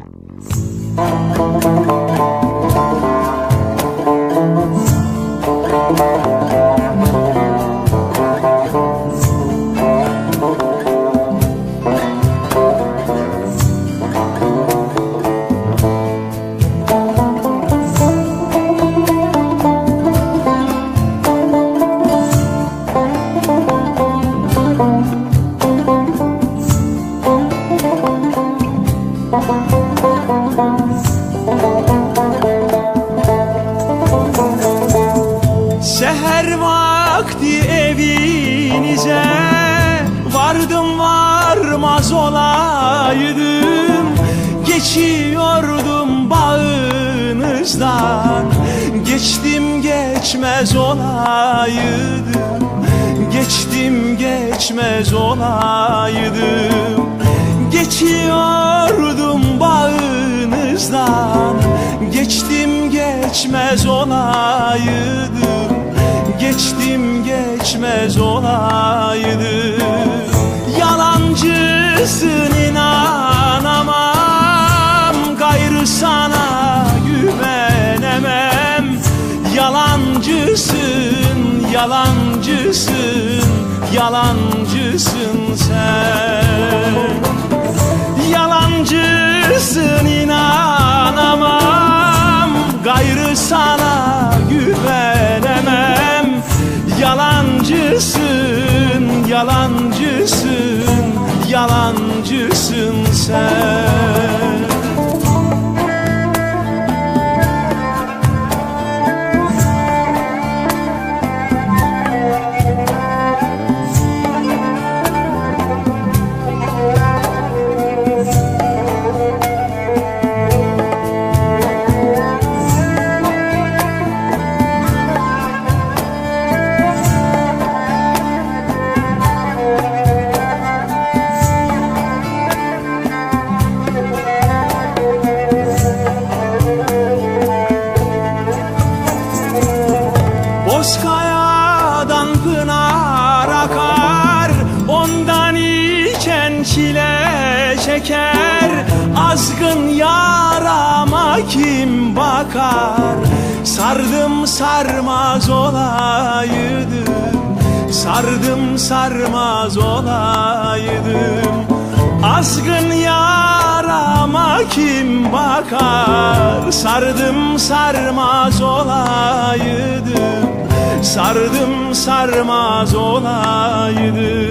Seher evinize Vardım varmaz olaydım. Geçiyordum bağınızdan. Geçtim geçmez olaydım. Geçtim geçmez olaydım. Geçiyordum bağınızdan. Geçtim geçmez olaydım Geçtim geçmez olaydım Yalancısın inanamam. Gayrı sana güvenemem. Yalancısın, yalancısın, yalancısın sen Yalancısın, yalancısın, sen çeker Azgın yarama kim bakar? Sardım sarmaz olaydım Sardım sarmaz olaydım. Azgın yarama kim bakar? Sardım sarmaz olaydım Sardım sarmaz olaydım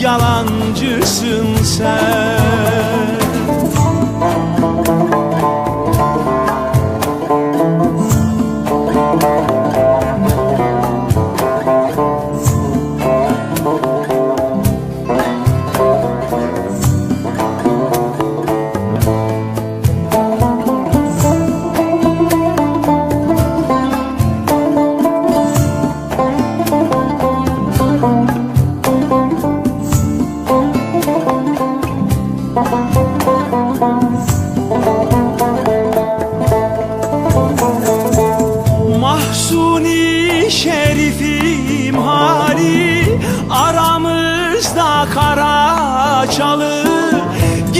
yalancısın sen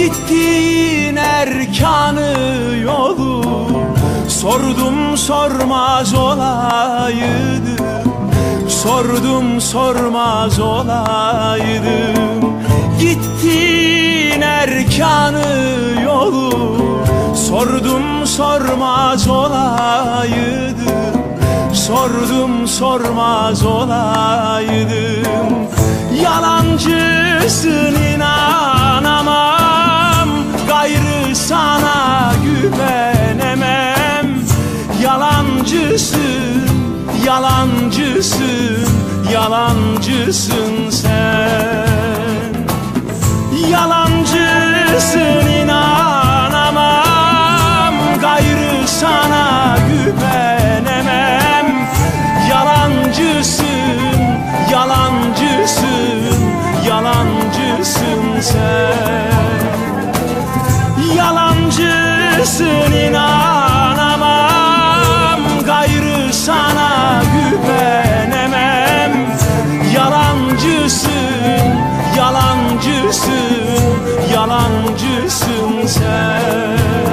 Gittiğin erkanı yolu? Sordum sormaz olaydım Sordum sormaz olaydım Gittiğin erkanı yolu? Sordum sormaz olaydım Sordum sormaz olaydım. Yalancısın inanamam sana güvenemem. Yalancısın, yalancısın, yalancısın sen yalancısın sen.